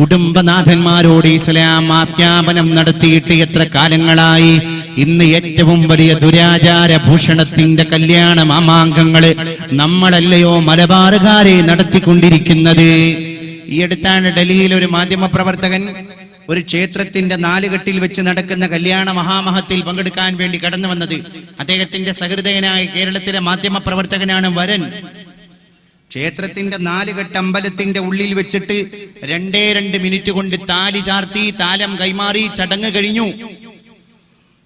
കുടുംബനാഥന്മാരോട് ഇസ്ലാം ആജ്ഞാപനം നടത്തിയിട്ട് എത്ര കാലങ്ങളായി? ഇന്ന് ഏറ്റവും വലിയ ദുരാചാര ഭൂഷണത്തിന്റെ കല്യാണ മാമാങ്കങ്ങൾ നമ്മളല്ലയോ മലബാറുകാരെ നടത്തിക്കൊണ്ടിരിക്കുന്നത്. ഈ അടുത്താണ് ഡൽഹിയിൽ ഒരു മാധ്യമ പ്രവർത്തകൻ ഒരു ക്ഷേത്രത്തിന്റെ നാലുകെട്ടിൽ വെച്ച് നടക്കുന്ന കല്യാണ മഹാമഹത്തിൽ പങ്കെടുക്കാൻ വേണ്ടി കടന്നു വന്നത്. അദ്ദേഹത്തിന്റെ സഹൃദയനായ കേരളത്തിലെ മാധ്യമ പ്രവർത്തകനാണ് വരൻ. ക്ഷേത്രത്തിന്റെ നാലുകെട്ട് അമ്പലത്തിന്റെ ഉള്ളിൽ വെച്ചിട്ട് രണ്ടേ രണ്ട് മിനിറ്റ് കൊണ്ട് താലി ചാർത്തി താലം കൈമാറി ചടങ്ങ് കഴിഞ്ഞു.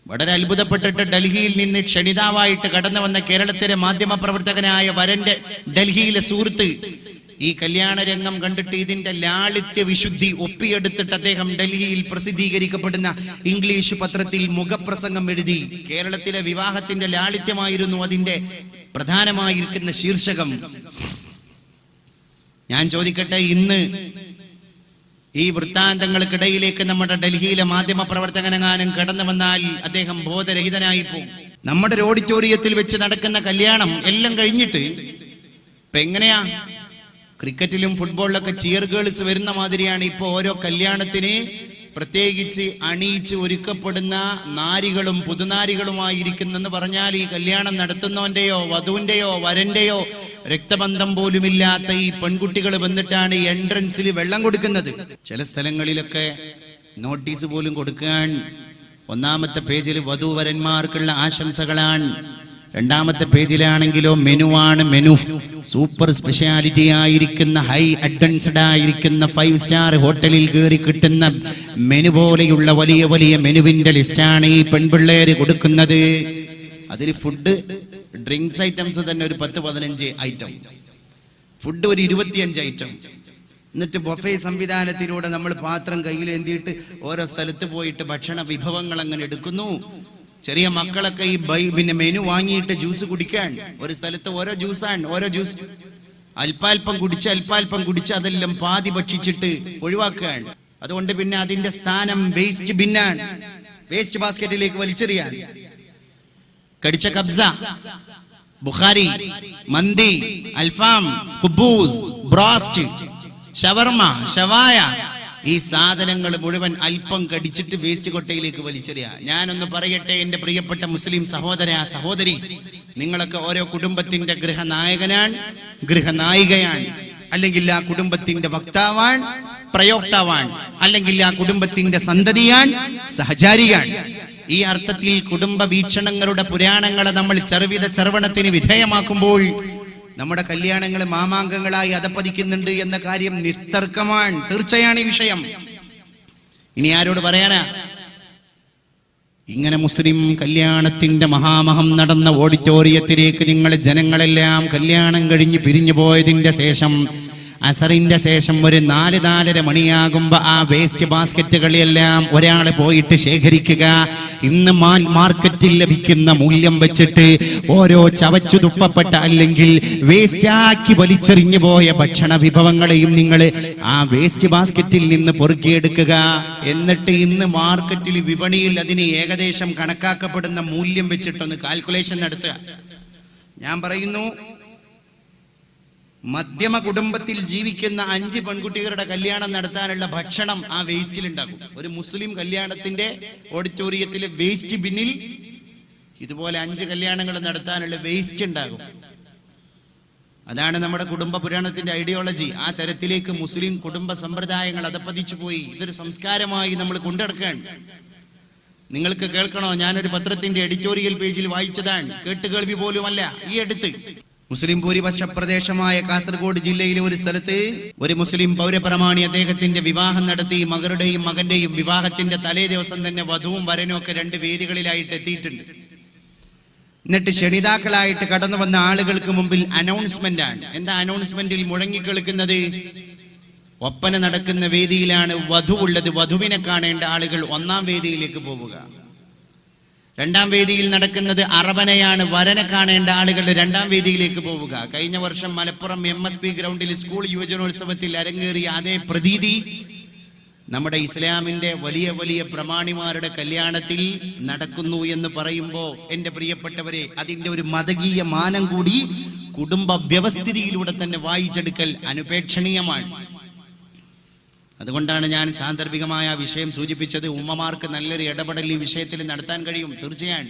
വളരെ അത്ഭുതപ്പെട്ടിട്ട് ഡൽഹിയിൽ നിന്ന് ക്ഷണിതാവായിട്ട് കടന്നു വന്ന കേരളത്തിലെ മാധ്യമ പ്രവർത്തകനായ വരന്റെ ഡൽഹിയിലെ സുഹൃത്ത് ഈ കല്യാണ രംഗം കണ്ടിട്ട് ഇതിന്റെ ലാളിത്യ വിശുദ്ധി ഒപ്പിയെടുത്തിട്ട് അദ്ദേഹം ഡൽഹിയിൽ പ്രസിദ്ധീകരിക്കപ്പെടുന്ന ഇംഗ്ലീഷ് പത്രത്തിൽ മുഖപ്രസംഗം എഴുതി. കേരളത്തിലെ വിവാഹത്തിന്റെ ലാളിത്യമായിരുന്നു അതിന്റെ പ്രധാനമായിരിക്കുന്ന ശീർഷകം. ഞാൻ ചോദിക്കട്ടെ ഇന്ന് ഈ വൃത്താന്തങ്ങൾക്കിടയിലേക്ക് നമ്മുടെ ഡൽഹിയിലെ മാധ്യമ പ്രവർത്തകനെങ്ങാനും കടന്നു വന്നാൽ അദ്ദേഹം ബോധരഹിതനായി പോകും. നമ്മുടെ ഒരു ഓഡിറ്റോറിയത്തിൽ വെച്ച് നടക്കുന്ന കല്യാണം എല്ലാം കഴിഞ്ഞിട്ട് ഇപ്പൊ എങ്ങനെയാ? ക്രിക്കറ്റിലും ഫുട്ബോളിലൊക്കെ ചിയർ ഗേൾസ് വരുന്ന മാതിരിയാണ് ഇപ്പൊ ഓരോ കല്യാണത്തിന് പ്രത്യേകിച്ച് അണിയിച്ച് ഒരുക്കപ്പെടുന്ന നാരികളും പുതുനാരികളുമായിരിക്കുന്നെന്ന് പറഞ്ഞാൽ ഈ കല്യാണം നടത്തുന്നവന്റെയോ വധുവിന്റെയോ വരന്റെയോ രക്തബന്ധം പോലുമില്ലാത്ത ഈ പെൺകുട്ടികൾ വന്നിട്ടാണ് എൻട്രൻസിൽ വെള്ളം കൊടുക്കുന്നത്. ചില സ്ഥലങ്ങളിലൊക്കെ നോട്ടീസ് പോലും കൊടുക്കാൻ ഒന്നാമത്തെ പേജിൽ വധുവരന്മാർക്കുള്ള ആശംസകളാണ്. രണ്ടാമത്തെ പേജിലാണെങ്കിലോ മെനു ആണ് മെനു സൂപ്പർ സ്പെഷ്യാലിറ്റി ആയിരിക്കുന്ന ഹൈ അഡ്വാൻസ്ഡ് ആയിരിക്കുന്ന ഫൈവ് സ്റ്റാർ ഹോട്ടലിൽ കയറി കിട്ടുന്ന മെനു പോലെയുള്ള വലിയ വലിയ മെനുവിന്റെ ലിസ്റ്റാണ് ഈ പെൺപിള്ളേര് കൊടുക്കുന്നത്. അതിൽ ഫുഡ് ഡ്രിങ്ക്സ് ഐറ്റംസ് തന്നെ ഒരു പത്ത് പതിനഞ്ച് ഐറ്റം ഫുഡ് ഒരു ഇരുപത്തിയഞ്ച് ഐറ്റം എന്നിട്ട് ബൊഫേ സംവിധാനത്തിലൂടെ നമ്മൾ പാത്രം കയ്യിൽ എന്തിയിട്ട് ഓരോ സ്ഥലത്ത് പോയിട്ട് ഭക്ഷണ വിഭവങ്ങൾ അങ്ങനെ എടുക്കുന്നു. ചെറിയ മക്കളൊക്കെ ഈ ബൈ പിന്നെ മെനു വാങ്ങിയിട്ട് ജ്യൂസ് കുടിക്കാൻ. ഒരു സ്ഥലത്ത് ഓരോ ജ്യൂസാണ് ഓരോ ജ്യൂസ് അല്പാൽപ്പം കുടിച്ച് അല്പാൽപ്പം കുടിച്ച് അതെല്ലാം പാതി ഭക്ഷിച്ചിട്ട് ഒഴിവാക്കുകയാണ്. അതുകൊണ്ട് പിന്നെ അതിന്റെ സ്ഥാനം വേസ്റ്റ് ബിന്നാണ് വേസ്റ്റ് ബാസ്ക്കറ്റിലേക്ക് വലിച്ചെറിയാൻ. കടിച്ച കബ്സ ബുഖാരി മന്തി അൽഫാം ഹുബൂസ് ബ്രോസ്റ്റ് ഷവർമ ഷവായ. ഈ സാധനങ്ങൾ മുഴുവൻ അല്പം കടിച്ചിട്ട് വേസ്റ്റ് കൊട്ടയിലേക്ക് വലിച്ചെറിയ. ഞാനൊന്ന് പറയട്ടെ എന്റെ പ്രിയപ്പെട്ട മുസ്ലിം സഹോദര സഹോദരി. നിങ്ങളൊക്കെ ഓരോ കുടുംബത്തിന്റെ ഗൃഹനായകനാണ് ഗൃഹനായികയാണ്. അല്ലെങ്കിൽ ആ കുടുംബത്തിന്റെ വക്താവാണ് പ്രയോക്താവാണ്. അല്ലെങ്കിൽ ആ കുടുംബത്തിന്റെ സന്തതിയാണ് സഹചാരിയാണ്. ഈ അർത്ഥത്തിൽ കുടുംബ വീക്ഷണങ്ങളുടെ പുരാണങ്ങളെ നമ്മൾ ചെറുവിധ ചെറുവണത്തിന് വിധേയമാക്കുമ്പോൾ നമ്മുടെ കല്യാണങ്ങൾ മാമാങ്കങ്ങളായി അതപ്പതിക്കുന്നുണ്ട് എന്ന കാര്യം നിസ്തർക്കമാണ്. തീർച്ചയാണ് ഈ വിഷയം. ഇനി ആരോട് പറയാനാ? ഇങ്ങനെ മുസ്ലിം കല്യാണത്തിന്റെ മഹാമഹം നടന്ന ഓഡിറ്റോറിയത്തിലേക്ക് നിങ്ങൾ ജനങ്ങളെല്ലാം കല്യാണം കഴിഞ്ഞ് പിരിഞ്ഞു പോയതിന്റെ ശേഷം അസറിന്റെ ശേഷം ഒരു നാല് നാലര മണിയാകുമ്പോ ആ വേസ്റ്റ് ബാസ്ക്കറ്റുകളെല്ലാം ഒരാൾ പോയിട്ട് ശേഖരിക്കുക. ഇന്ന് മാർക്കറ്റിൽ ലഭിക്കുന്ന മൂല്യം വെച്ചിട്ട് ഓരോ ചവച്ചു തുപ്പപ്പെട്ട അല്ലെങ്കിൽ വേസ്റ്റാക്കി വലിച്ചെറിഞ്ഞു പോയ ഭക്ഷണ വിഭവങ്ങളെയും നിങ്ങൾ ആ വേസ്റ്റ് ബാസ്ക്കറ്റിൽ നിന്ന് പൊറുക്കിയെടുക്കുക. എന്നിട്ട് ഇന്ന് മാർക്കറ്റിൽ വിപണിയിൽ അതിന് ഏകദേശം കണക്കാക്കപ്പെടുന്ന മൂല്യം വെച്ചിട്ടൊന്ന് കാൽക്കുലേഷൻ നടത്തുക. ഞാൻ പറയുന്നു മധ്യമ കുടുംബത്തിൽ ജീവിക്കുന്ന അഞ്ച് പെൺകുട്ടികളുടെ കല്യാണം നടത്താനുള്ള ഭക്ഷണം ആ വേസ്റ്റിൽ ഉണ്ടാകും ഒരു മുസ്ലിം കല്യാണത്തിന്റെ ഓഡിറ്റോറിയത്തിലെ വേസ്റ്റ് ബിന്നിൽ ഇതുപോലെ അഞ്ച് കല്യാണങ്ങൾ നടത്താനുള്ള വേസ്റ്റ് ഉണ്ടാകും. അതാണ് നമ്മുടെ കുടുംബ പുരാണത്തിന്റെ ഐഡിയോളജി ആ തരത്തിലേക്ക് മുസ്ലിം കുടുംബ സമ്പ്രദായങ്ങൾ അതപ്പതിച്ചു പോയി. ഇതൊരു സംസ്കാരമായി നമ്മൾ കൊണ്ടെടുക്കാൻ നിങ്ങൾക്ക് കേൾക്കണോ? ഞാനൊരു പത്രത്തിന്റെ എഡിറ്റോറിയൽ പേജിൽ വായിച്ചതാണ്. കേട്ടുകേൾവി പോലുമല്ല. ഈ അടുത്ത് മുസ്ലിം ഭൂരിപക്ഷ പ്രദേശമായ കാസർഗോഡ് ജില്ലയിലെ ഒരു സ്ഥലത്ത് ഒരു മുസ്ലിം പൗരപ്രമാണി അദ്ദേഹത്തിന്റെ വിവാഹം നടത്തി മകളുടെയും മകന്റെയും വിവാഹത്തിന്റെ തലേ ദിവസം തന്നെ വധുവും വരനും ഒക്കെ രണ്ട് വേദികളിലായിട്ട് എത്തിയിട്ടുണ്ട്. എന്നിട്ട് ക്ഷണിതാക്കളായിട്ട് കടന്നു വന്ന ആളുകൾക്ക് മുമ്പിൽ അനൗൺസ്മെന്റ് ആണ്. എന്താ അനൗൺസ്മെന്റിൽ മുഴങ്ങി കേൾക്കുന്നത്? ഒപ്പന നടക്കുന്ന വേദിയിലാണ് വധു ഉള്ളത്. വധുവിനെ കാണേണ്ട ആളുകൾ ഒന്നാം വേദിയിലേക്ക് പോവുക. രണ്ടാം വേദിയിൽ നടക്കുന്നത് അറബനയാണ്. വരനെ കാണേണ്ട ആളുകൾ രണ്ടാം വേദിയിലേക്ക് പോവുക. കഴിഞ്ഞ വർഷം മലപ്പുറം എം എസ് പി ഗ്രൗണ്ടിൽ സ്കൂൾ യുവജനോത്സവത്തിൽ അരങ്ങേറിയ അതേ പ്രതീതി നമ്മുടെ ഇസ്ലാമിന്റെ വലിയ വലിയ പ്രമാണിമാരുടെ കല്യാണത്തിൽ നടക്കുന്നു എന്ന് പറയുമ്പോൾ എന്റെ പ്രിയപ്പെട്ടവരെ അതിന്റെ ഒരു മതകീയ മാനം കൂടി കുടുംബ വ്യവസ്ഥിതിയിലൂടെ തന്നെ വായിച്ചെടുക്കൽ അനുപേക്ഷണീയമാണ്. അതുകൊണ്ടാണ് ഞാൻ സാന്ദർഭികമായ വിഷയം സൂചിപ്പിച്ചത്. ഉമ്മമാർക്ക് നല്ലൊരു ഇടപെടൽ ഈ വിഷയത്തിൽ നടത്താൻ കഴിയും. തീർച്ചയാണ്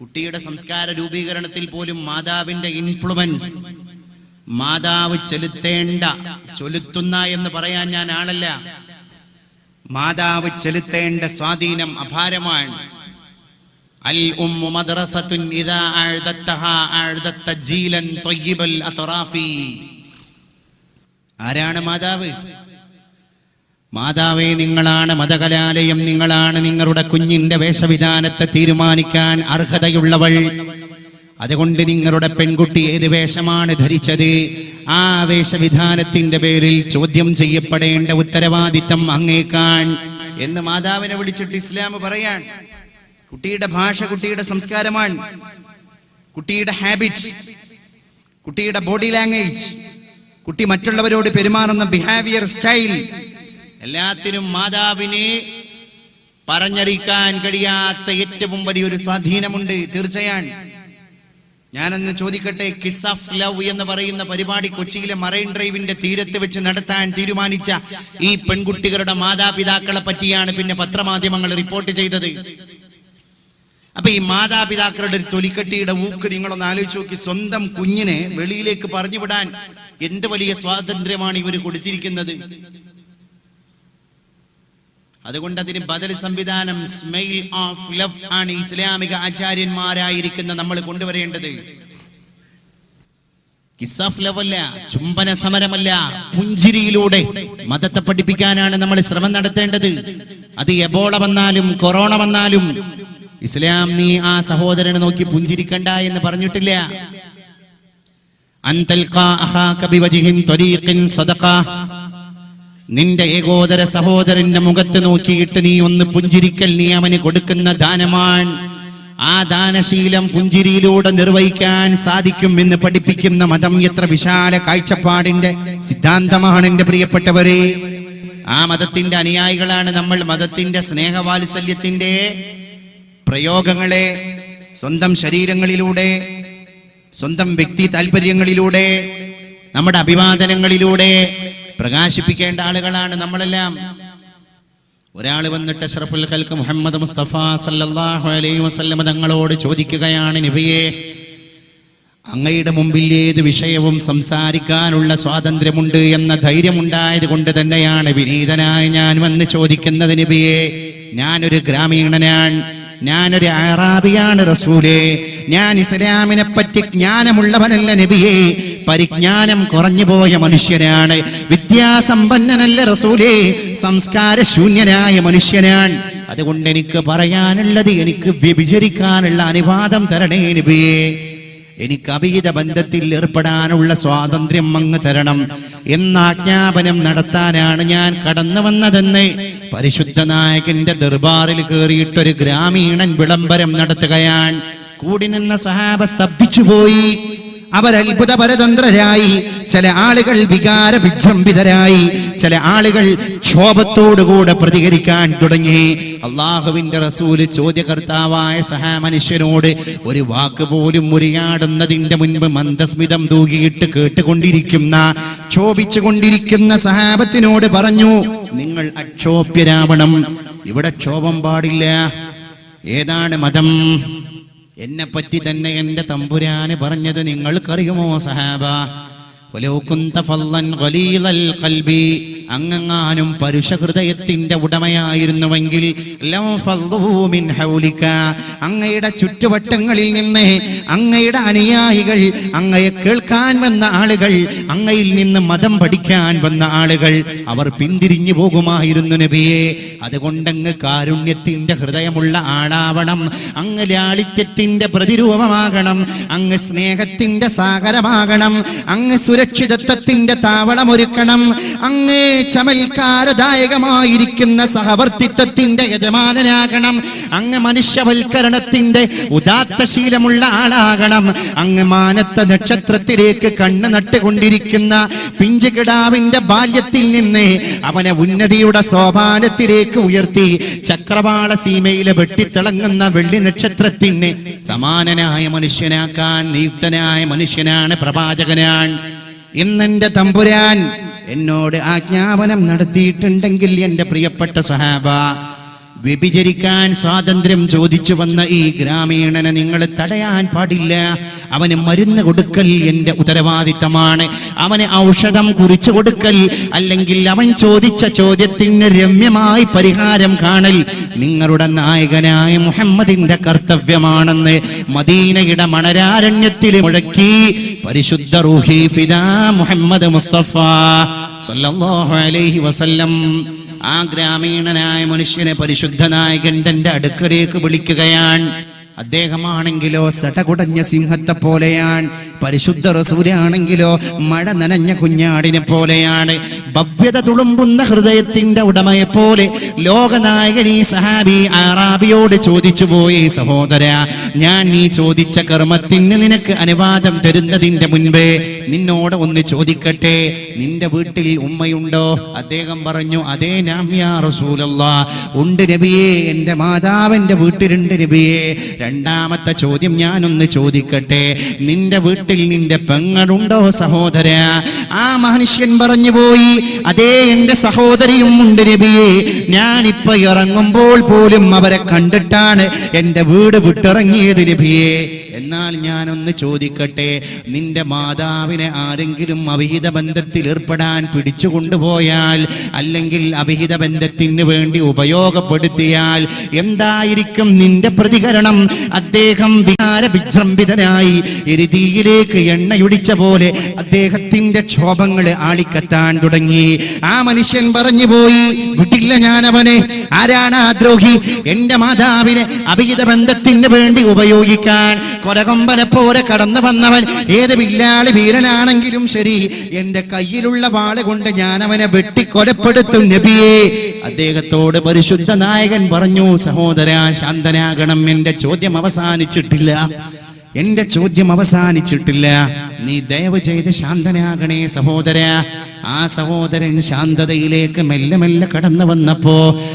കുട്ടിയുടെ സംസ്കാര രൂപീകരണത്തിൽ പോലും മാതാവിന്റെ ഇൻഫ്ലുവൻസ് മാതാവ് ചെലുത്തേണ്ട ചൊലുത്തുന്ന എന്ന് പറയാൻ ഞാൻ ആളല്ല. മാതാവ് ചെലുത്തേണ്ട സ്വാധീനം അപാരമാണ്. അൽ ഇദാ ജീലൻ അത്റാഫി. ആരാണ് മാതാവ്? മാതാവേ നിങ്ങളാണ് മതകലാലയം നിങ്ങളാണ് നിങ്ങളുടെ കുഞ്ഞിന്റെ വേഷവിധാനത്തെ തീരുമാനിക്കാൻ അർഹതയുള്ളവൾ. അതുകൊണ്ട് നിങ്ങളുടെ പെൺകുട്ടി ഏത് വേഷമാണ് ധരിച്ചത്? ആ വേഷവിധാനത്തിന്റെ പേരിൽ ചോദ്യം ചെയ്യപ്പെടേണ്ട ഉത്തരവാദിത്തം അങ്ങേക്കാൻ എന്ന് മാതാവിനെ വിളിച്ചിട്ട് ഇസ്ലാം പറയാൻ. കുട്ടിയുടെ ഭാഷ കുട്ടിയുടെ സംസ്കാരമാണ്. കുട്ടിയുടെ ഹാബിറ്റ് കുട്ടിയുടെ ബോഡി ലാംഗ്വേജ് കുട്ടി മറ്റുള്ളവരോട് പെരുമാറുന്ന ബിഹേവിയർ സ്റ്റൈൽ എല്ലാത്തിനും മാതാവിനെ പറഞ്ഞറിയിക്കാൻ കഴിയാത്ത ഏറ്റവും വലിയൊരു സ്വാധീനമുണ്ട്. തീർച്ചയാണ് ഞാനൊന്ന് ചോദിക്കട്ടെ കിസ് ഓഫ് ലവ് എന്ന് പറയുന്ന പരിപാടി കൊച്ചിയിലെ മറൈൻ ഡ്രൈവിന്റെ തീരത്ത് വെച്ച് നടത്താൻ തീരുമാനിച്ച ഈ പെൺകുട്ടികളുടെ മാതാപിതാക്കളെ പറ്റിയാണ് പിന്നെ പത്രമാധ്യമങ്ങൾ റിപ്പോർട്ട് ചെയ്തത്. അപ്പൊ ഈ മാതാപിതാക്കളുടെ ഒരു തൊലിക്കട്ടിയുടെ ഊക്ക് നിങ്ങളൊന്ന് ആലോചിച്ച് നോക്കി. സ്വന്തം കുഞ്ഞിനെ വെളിയിലേക്ക് പറഞ്ഞുവിടാൻ എന്ത് വലിയ സ്വാതന്ത്ര്യമാണ് ഇവർ കൊടുത്തിരിക്കുന്നത്? അതുകൊണ്ട് അതിന് ബദൽ സംവിധാനം സ്മെയിൽ ഓഫ് ലവ് ആണ് ഇസ്ലാമിക ആചാര്യന്മാരായിരിക്കുന്ന നമ്മൾ കൊണ്ടുവരേണ്ടത്. ലവല്ല ചുംബന സമരമല്ല പുഞ്ചിരിയിലൂടെ മതത്തെ പഠിപ്പിക്കാനാണ് നമ്മൾ ശ്രമം നടത്തേണ്ടത്. അത് എബോള വന്നാലും കൊറോണ വന്നാലും ഇസ്ലാം നീ ആ സഹോദരനെ നോക്കി പുഞ്ചിരിക്കണ്ട എന്ന് പറഞ്ഞിട്ടില്ല. അൻ തൽഖാ കബി ത്വരീഖിൻ സദഖ. നിന്റെ ഏകോദര സഹോദരന്റെ മുഖത്ത് നോക്കിയിട്ട് നീ ഒന്ന് പുഞ്ചിരിക്കൽ നീ അവന് കൊടുക്കുന്ന ദാനമാണ്. ആ ദാനശീലം പുഞ്ചിരിയിലൂടെ നിർവഹിക്കാൻ സാധിക്കും എന്ന് പഠിപ്പിക്കുന്ന മതം എത്ര വിശാല കാഴ്ചപ്പാടിന്റെ സിദ്ധാന്തമാണ് എന്റെ പ്രിയപ്പെട്ടവരെ. ആ മതത്തിന്റെ അനുയായികളാണ് നമ്മൾ. മതത്തിന്റെ സ്നേഹവാത്സല്യത്തിന്റെ പ്രയോഗങ്ങളെ സ്വന്തം ശരീരങ്ങളിലൂടെ സ്വന്തം വ്യക്തി താല്പര്യങ്ങളിലൂടെ നമ്മുടെ അഭിവാദനങ്ങളിലൂടെ പ്രകാശിപ്പിക്കേണ്ട ആളുകളാണ് നമ്മളെല്ലാം. ഒരാൾ വന്നിട്ട് അഷ്റഫുൽ ഖൽക്ക് മുഹമ്മദ് മുസ്തഫ സല്ലല്ലാഹു അലൈഹി വസല്ലമ തങ്ങളോട് ചോദിക്കുകയാണ് നബിയെ അങ്ങയുടെ മുമ്പിൽ ഏത് വിഷയവും സംസാരിക്കാനുള്ള സ്വാതന്ത്ര്യമുണ്ട് എന്ന ധൈര്യമുണ്ടായത് കൊണ്ട് തന്നെയാണ് വിനീതനായി ഞാൻ വന്ന് ചോദിക്കുന്നത് നബിയെ. ഞാനൊരു ഗ്രാമീണനാണ്. ഞാനൊരു അറാബിയാണ് റസൂലേ. ഞാൻ ഇസ്ലാമിനെ പറ്റി ജ്ഞാനമുള്ളവനല്ല നബിയെ. പരിജ്ഞാനം കുറഞ്ഞു പോയ മനുഷ്യനാണ്. വിദ്യാസമ്പന്നനല്ല റസൂലേ. സംസ്കാര ശൂന്യനായ മനുഷ്യനാണ്. അതുകൊണ്ട് എനിക്ക് പറയാനുള്ളത് എനിക്ക് വ്യഭിചരിക്കാനുള്ള അനുവാദം തരണേ നബിയേ. എനിക്ക് അവിഹിത ബന്ധത്തിൽ ഏർപ്പെടാനുള്ള സ്വാതന്ത്ര്യം അങ്ങ് തരണം എന്ന ആജ്ഞാപനം നടത്താനാണ് ഞാൻ കടന്നു വന്നതെന്ന് പരിശുദ്ധ നായകന്റെ ദർബാറിൽ കയറിയിട്ടൊരു ഗ്രാമീണൻ വിളംബരം നടത്തുകയാണ് കൂടി നിന്ന സഹാബ സ്തബ്ധിച്ചുപോയി. അവർ അത്ഭുത പരതന്ത്രരായി ചില ആളുകൾ വികാര വിജൃംഭിതരായി ചില ആളുകൾ ക്ഷോഭത്തോടുകൂടെ പ്രതികരിക്കാൻ തുടങ്ങി. അള്ളാഹുവിന്റെ റസൂൽ ചോദ്യകർത്താവായ സഹാമനുഷ്യനോട് ഒരു വാക്ക് പോലും മുറിയാടുന്നതിന്റെ മുൻപ് മന്ദസ്മിതം തൂകിയിട്ട് കേട്ടുകൊണ്ടിരിക്കുന്ന ക്ഷോഭിച്ചുകൊണ്ടിരിക്കുന്ന സഹാബത്തിനോട് പറഞ്ഞു നിങ്ങൾ അക്ഷോഭ്യരാവണം. ഇവിടെ ക്ഷോഭം പാടില്ല. ഏതാണ് മതം? എന്നെ പറ്റി തന്നെ എന്റെ തമ്പുരാന് പറഞ്ഞത് നിങ്ങൾക്കറിയുമോ സഹാബ? അങ്ങങ്ങാനും പരുഷ ഹൃദയത്തിന്റെ ഉടമയായിരുന്നുവെങ്കിൽ അങ്ങയുടെ ചുറ്റുവട്ടങ്ങളിൽ നിന്ന് അങ്ങയുടെ അനുയായികൾ അങ്ങയെ കേൾക്കാൻ വന്ന ആളുകൾ അങ്ങയിൽ നിന്ന് മതം പഠിക്കാൻ വന്ന ആളുകൾ അവർ പിന്തിരിഞ്ഞു പോകുമായിരുന്നു നബിയെ. അതുകൊണ്ടങ്ങ് കാരുണ്യത്തിന്റെ ഹൃദയമുള്ള ആളാവണം അങ്ങ് ലാളിത്യത്തിന്റെ പ്രതിരൂപമാകണം അങ്ങ് സ്നേഹത്തിന്റെ സാഗരമാകണം അങ്ങ് സുരക്ഷിതത്വത്തിന്റെ താവളമൊരുക്കണം അങ്ങ് ചമൽക്കാരദായകമായിരിക്കുന്ന സഹവർത്തിത്വത്തിന്റെ യജമാനനാകണം അങ്ങ് മനുഷ്യവൽക്കരണത്തിന്റെ ഉദാത്തശീലമുള്ള ആളാകണം അങ്ങ് മാനത്ത നക്ഷത്രത്തിലേക്ക് കണ്ണ് നട്ടുകൊണ്ടിരിക്കുന്ന പിഞ്ചുകിടാവിന്റെ ബാല്യത്തിൽ നിന്ന് അവനെ ഉന്നതിയുടെ സോപാനത്തിലേക്ക് ഉയർത്തി ചക്രവാള സീമയിലെ വെട്ടിത്തിളങ്ങുന്ന വെള്ളി നക്ഷത്രത്തിന് സമാനനായ മനുഷ്യനാക്കാൻ നിയുക്തനായ മനുഷ്യനാണ് പ്രവാചകനാണ്. ഇന്നെന്റെ തമ്പുരാൻ എന്നോട് ആജ്ഞാപനം നടത്തിയിട്ടുണ്ടെങ്കിൽ എന്റെ പ്രിയപ്പെട്ട സഹാബ വ്യഭിചരിക്കാൻ സ്വാതന്ത്ര്യം ചോദിച്ചു വന്ന ഈ ഗ്രാമീണനെ നിങ്ങൾ തടയാൻ പാടില്ല. അവന് മരുന്ന് കൊടുക്കൽ എന്റെ ഉത്തരവാദിത്തമാണ്. അവന് ഔഷധം കുറിച്ചു കൊടുക്കൽ അല്ലെങ്കിൽ അവൻ ചോദിച്ച ചോദ്യത്തിന് രമ്യമായി പരിഹാരം കാണൽ നിങ്ങളുടെ നായകനായ മുഹമ്മദിന്റെ കർത്തവ്യമാണെന്ന് മദീനയുടെ മണരാരണ്യത്തിൽ മുഴക്കി പരിശുദ്ധ റൂഹി ഫിദാ മുഹമ്മദ് മുസ്തഫ സല്ലല്ലാഹു അലൈഹി വസല്ലം ആ ഗ്രാമീണനായ മനുഷ്യനെ പരിശുദ്ധനായ ഗണ്ഡന്റെ അടുക്കലേക്ക് വിളിക്കുകയാണ്. അദ്ദേഹമാണെങ്കിലോ സടകുടഞ്ഞ സിംഹത്തെ പോലെയാണ് പരിശുദ്ധ റസൂലാണെങ്കിലോ മഴ നനഞ്ഞ കുഞ്ഞാടിനെ പോലെയാണ്. ഭവ്യത തുളുമ്പുന്ന ഹൃദയത്തിന്റെ ഉടമയെ പോലെ ലോകനായകൻ ഈ സഹാബി ആറാബിയോട് ചോദിച്ചു പോയി സഹോദര ഞാൻ നീ ചോദിച്ച കർമ്മത്തിന് നിനക്ക് അനുവാദം തരുന്നതിന്റെ മുൻപേ നിന്നോട് ഒന്ന് ചോദിക്കട്ടെ. നിന്റെ വീട്ടിൽ ഉമ്മയുണ്ടോ? അദ്ദേഹം പറഞ്ഞു അതേ നാം യാ ഉണ്ട് നബിയെ എന്റെ മാതാവിന്റെ വീട്ടിലുണ്ട് നബിയെ. രണ്ടാമത്തെ ചോദ്യം ഞാനൊന്ന് ചോദിക്കട്ടെ. നിന്റെ വീട്ടിൽ നിന്റെ പെങ്ങളുണ്ടോ സഹോദര? ആ മനുഷ്യൻ പറഞ്ഞു പോയി അതേ എന്റെ സഹോദരിയും ഉണ്ട് നബിയേ. ഞാനിപ്പോ ഇറങ്ങുമ്പോൾ പോലും അവരെ കണ്ടിട്ടാണ് എന്റെ വീട് വിട്ടിറങ്ങിയത് നബിയേ. എന്നാൽ ഞാനൊന്ന് ചോദിക്കട്ടെ നിന്റെ മാതാവിനെ ആരെങ്കിലും അവിഹിത ബന്ധത്തിൽ ഏർപ്പെടാൻ പിടിച്ചുകൊണ്ടുപോയാൽ അല്ലെങ്കിൽ അവിഹിത ബന്ധത്തിന് വേണ്ടി ഉപയോഗപ്പെടുത്തിയാൽ എന്തായിരിക്കും നിന്റെ പ്രതികരണം? അദ്ദേഹം വികാര വിജൃംഭിതനായി എരുതിയിലേക്ക് എണ്ണയൊടിച്ച പോലെ അദ്ദേഹത്തിന്റെ ക്ഷോഭങ്ങൾ ആളിക്കത്താൻ തുടങ്ങി. ആ മനുഷ്യൻ പറഞ്ഞു പോയി വിട്ടില്ല ഞാൻ അവനെ ആരാണ് ആ ദ്രോഹി? എന്റെ മാതാവിനെ അഭിഹിത ബന്ധത്തിന് വേണ്ടി ഉപയോഗിക്കാൻ കൊലകൊമ്പനെ പോലെ കടന്നു വന്നവൻ. ഏത് വില്ലാളി വീരനാണെങ്കിലും ശരി എന്റെ കയ്യിലുള്ള വാൾ കൊണ്ട് ഞാൻ അവനെ വെട്ടിക്കൊലപ്പെടുത്തും നബിയെ. അദ്ദേഹത്തോട് പരിശുദ്ധ നായകൻ പറഞ്ഞു സഹോദര ശാന്തനാകണം. എന്റെ ചോദ്യം അവസാനിച്ചിട്ടില്ല. എന്റെ ചോദ്യം അവസാനിച്ചിട്ടില്ല. നീ ദയവ് ചെയ്ത് ശാന്തനാകണേ സഹോദര. ആ സഹോദരൻ ശാന്തതയിലേക്ക് മെല്ലെ മെല്ലെ കടന്നു വന്നപ്പോ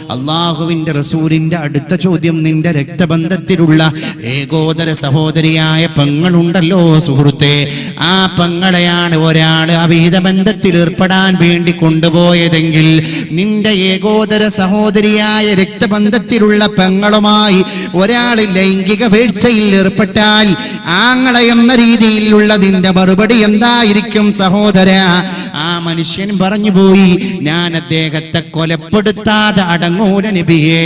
അള്ളാഹുവിന്റെ റസൂലിന്റെ അടുത്ത ചോദ്യം നിന്റെ രക്തബന്ധത്തിലുള്ള ഏകോദര സഹോദരിയായ പെങ്ങളുണ്ടല്ലോ സുഹൃത്തെ. ആ പെങ്ങളെയാണ് ഒരാൾ അവിഹിതബന്ധത്തിൽ ഏർപ്പെടാൻ വേണ്ടി കൊണ്ടുപോയതെങ്കിൽ നിന്റെ ഏകോദര സഹോദരിയായ രക്തബന്ധത്തിലുള്ള പെങ്ങളുമായി ഒരാൾ ലൈംഗിക വീഴ്ചയിൽ ഏർപ്പെട്ടാൽ ആങ്ങളെ എന്ന രീതിയിലുള്ള നിന്റെ മറുപടി എന്തായിരിക്കും സഹോദര? ആ മനുഷ്യൻ പറഞ്ഞു പോയി ഞാൻ അദ്ദേഹത്തെ കൊലപ്പെടുത്താതെ അടങ്ങൂല നബിയേ.